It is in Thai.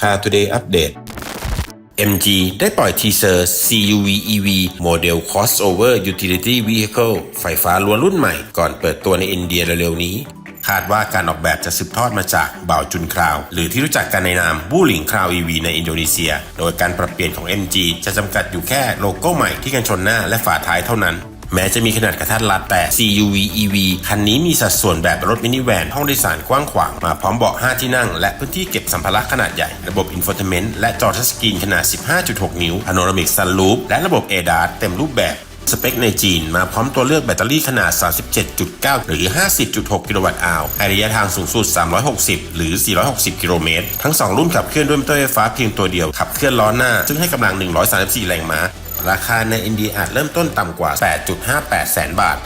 Car Today Update MG ได้ปล่อยทีเซอร์ CUV EV โมเดล Crossover Utility Vehicle ไฟฟ้าล้วนรุ่นใหม่ก่อนเปิดตัวในอินเดียเร็วๆนี้ คาดว่าการออกแบบจะสืบทอดมาจากบ่าวจุนคราว หรือที่รู้จักกันในนามบูหลิงคราว EV ในอินโดนีเซีย โดยการปรับเปลี่ยนของ MG จะจำกัดอยู่แค่โลโก้ใหม่ที่กันชนหน้าและฝาท้ายเท่านั้น แม้จะมีขนาดกระทัดรัดแต่ CUV EV คันนี้มีสัดส่วนแบบรถมินิแวน ห้องโดยสารกว้างขวาง มาพร้อมเบาะ 5 ที่นั่ง และพื้นที่เก็บสัมภาระขนาดใหญ่ ระบบอินโฟเทนเมนต์และจอทัชสกรีนขนาด 15.6 นิ้วพาโนรามิกซันลูปและระบบ ADAS เต็มรูปแบบสเปคในจีนมาพร้อมตัวเลือกแบตเตอรี่ขนาด 37.9 หรือ 50.6 กิโลวัตต์อาวระยะทางสูงสุด 360 หรือ 460 กิโลเมตร ทั้ง 2 รุ่นขับเคลื่อนด้วยมอเตอร์ไฟฟ้าเพียงตัวเดียว ขับเคลื่อนล้อหน้า ซึ่งให้กำลัง 134 แรงม้า ราคาในอินเดียอาจเริ่มต้นต่ำกว่า 8.58 แสนบาท